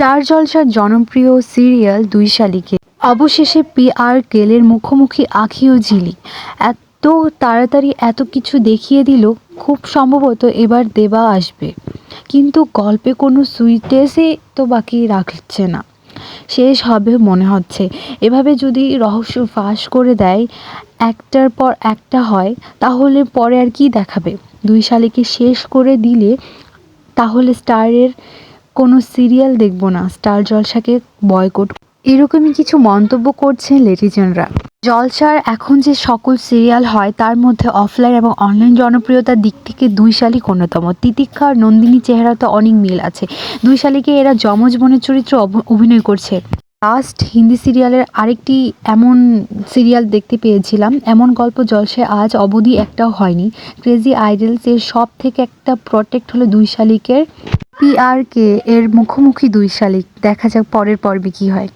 Star জলসার জনপ্রিয় serial দুই শালিকে। অবশেষে পি আর কেলের মুখোমুখি আখি ও ঝিলি। এত তাড়াতাড়ি এত কিছু দেখিয়ে দিল, খুব সম্ভবত এবার দেবা আসবে। কিন্তু গল্পে কোনো সুইটেসই তো বাকি রাখছে না। শেষ হবে মনে হচ্ছে। এভাবে যদি রহস্য ফাঁস করে দেয়, একটার পর একটা হয়, তাহলে পরে আর কি দেখাবে? দুই শালিকে শেষ করে দিলে, তাহলে স্টারের কোনো সিরিয়াল দেখব না, স্টার জলসাকে বয়কট। এরকমই কিছু মন্তব্য করছেন লেডিজনরা জলসার এখন যে সকল সিরিয়াল হয়, তার মধ্যে অফলাইন এবং অনলাইন জনপ্রিয়তার দিক থেকে দুই শালিক অন্যতম। তিতিক্ষা আর নন্দিনী চেহারাতে অনেক মিল আছে। দুই শালিকে এরা যমজ বোনের চরিত্রে অভ- অভিনয় করছে। লাস্ট হিন্দি সিরিয়ালের আরেকটি এমন সিরিয়াল দেখতে পেয়েছিলাম। এমন গল্প জলসায় আজ অবধি একটাও হয়নি। ক্রেজি আইডলস এর সব থেকে একটা প্রোটেক্ট হলো দুই শালিকের পিআরকে এর মুখোমুখি দুই শালিক। দেখা যাক পরের পর্বে কি হয়।